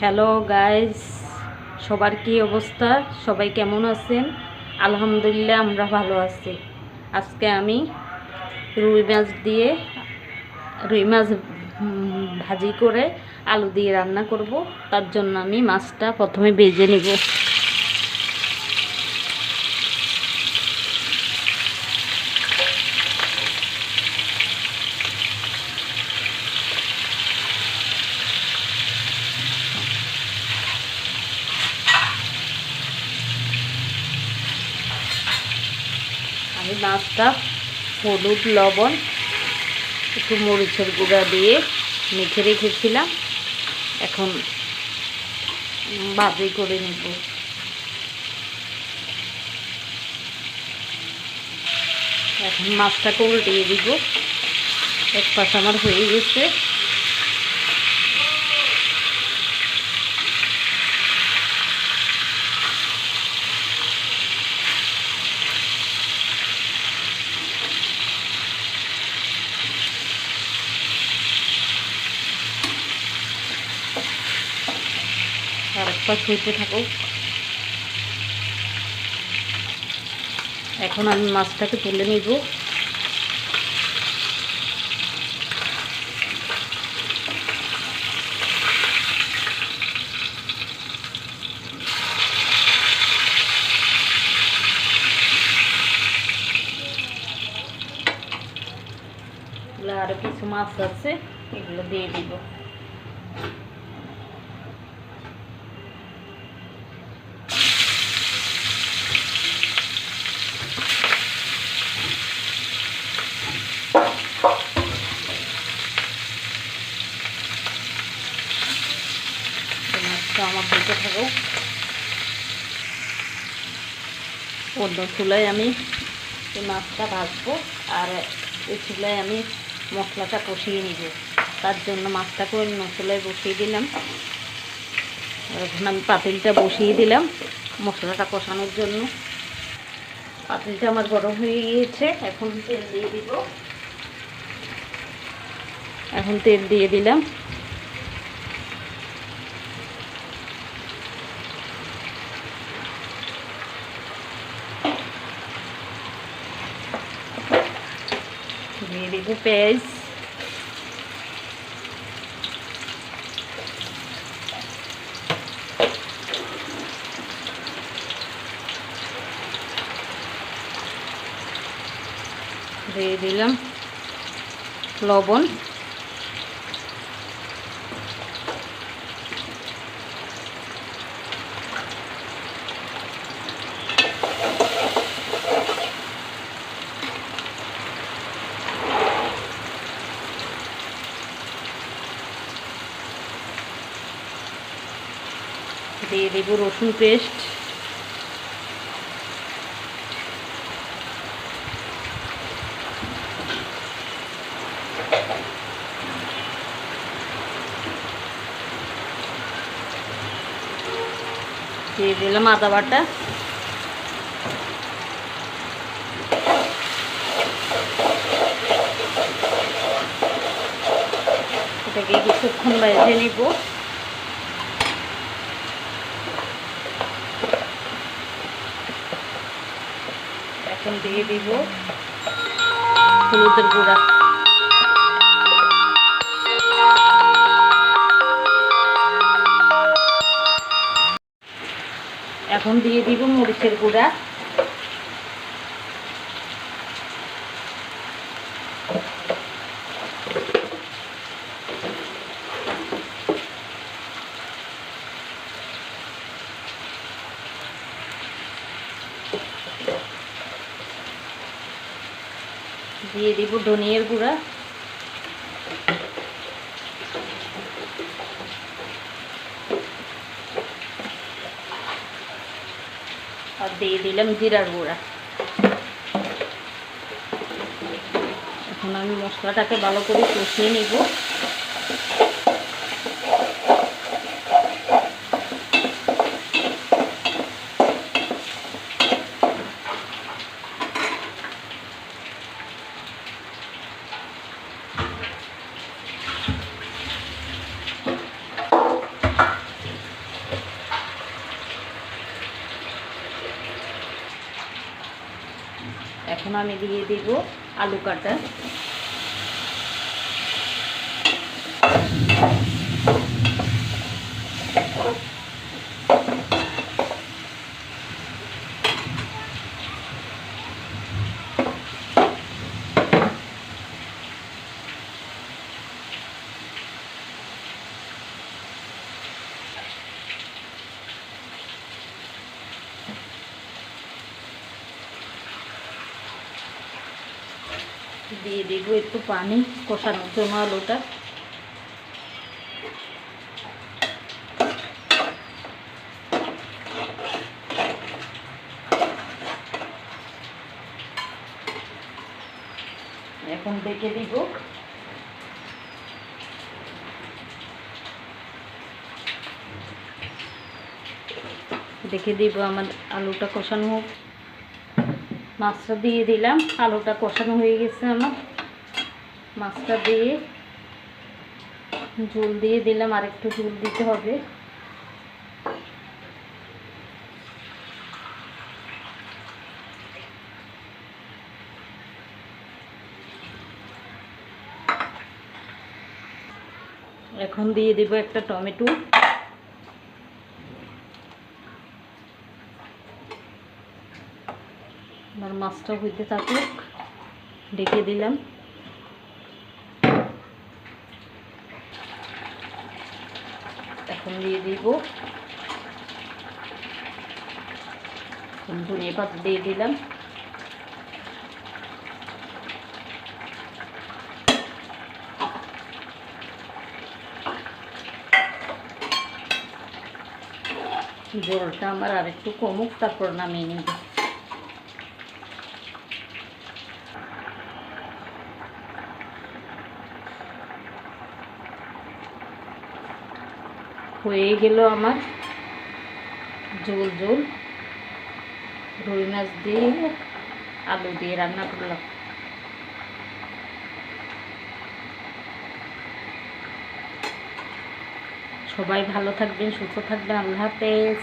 Hello guys, সবার কি অবস্থা? সবাই কেমন আছেন? আলহামদুলিল্লাহ, আমরা ভালো আছি। আজকে আমি রুই মাছ দিয়ে, রুই মাছ ভাজি করে আলু দিয়ে রান্না করব। তার জন্য আমি মাছটা প্রথমে বেজে নেব। আমি মাছটা হলুদ, লবণ, একটু মরিচের গুঁড়া দিয়ে মেখে রেখেছিলাম। এখন বাজি করে নেব। এখন মাছটাকে উল্টিয়ে দিব। এক পাশ আমার হয়ে গেছে। পাশ হইতে থাকুক এখন আমি মাছটাকে তুলে নিব। আরও কিছু মাছ আছে, এগুলো দিয়ে দিব এই মাছটা আমার দিতে থাকো অন্য চুলায় আমি এই মাছটা ভাজবো আর এই চুলায় আমি মশলাটা কষিয়ে নিব। তার জন্য মাছটাকে অন্য চুলায় বসিয়ে দিলাম। এখন আমি পাতিলটা বসিয়ে দিলাম মশলাটা কষানোর জন্য। পাতিলটা আমার গরম হয়ে গিয়েছে, এখন তেল দিয়ে দিব। এখন তেল দিয়ে দিলাম। দিয়ে দিব পেঁয়াজ দিয়ে দিলাম লবণ। দিয়ে দেবো রসুন পেস্ট। দিয়ে দিলাম আদা বাটা। এটাকে কিছুক্ষণ বেজে নিব। এখন দিয়ে দিব। হলুদের গুঁড়া। এখন দিয়ে দিব মরিচের গুঁড়া। দিয়ে দিব ধনিয়ার গুঁড়া। আর দিয়ে দিলাম জিরার গুঁড়া। এখন আমি মশলাটাকে ভালো করে কষিয়ে নিব। এখন আমি দিয়ে দেব আলু কাটা। দিয়ে দিব একটু পানি, কষানোর জন্য আলুটা। এখন দেখে দিব। দেখে দিব আমার আলুটা কষানো হোক। মাছটা দিয়ে দিলাম। আলুটা কষানো হয়ে গেছে আমার। মাছটা দিয়ে ঝোল দিয়ে দিলাম, আর একটু ঝোল দিতে হবে। এখন দিয়ে দিব একটা টমেটো আমার মাছটা হইতে থাকুক ডেকে দিলাম। এখন দিয়ে দিব। ধনিয়া পাতা দিয়ে দিলাম। জলটা আমার আর একটু কমুক, তারপর নামিয়ে নিব। হয়ে গেল আমার। ঝোল ঝোল রুই মাছ দিয়ে আলু দিয়ে রান্না করলাম। সবাই ভালো থাকবেন, সুস্থ থাকবেন। আল্লাহ হাফেজ।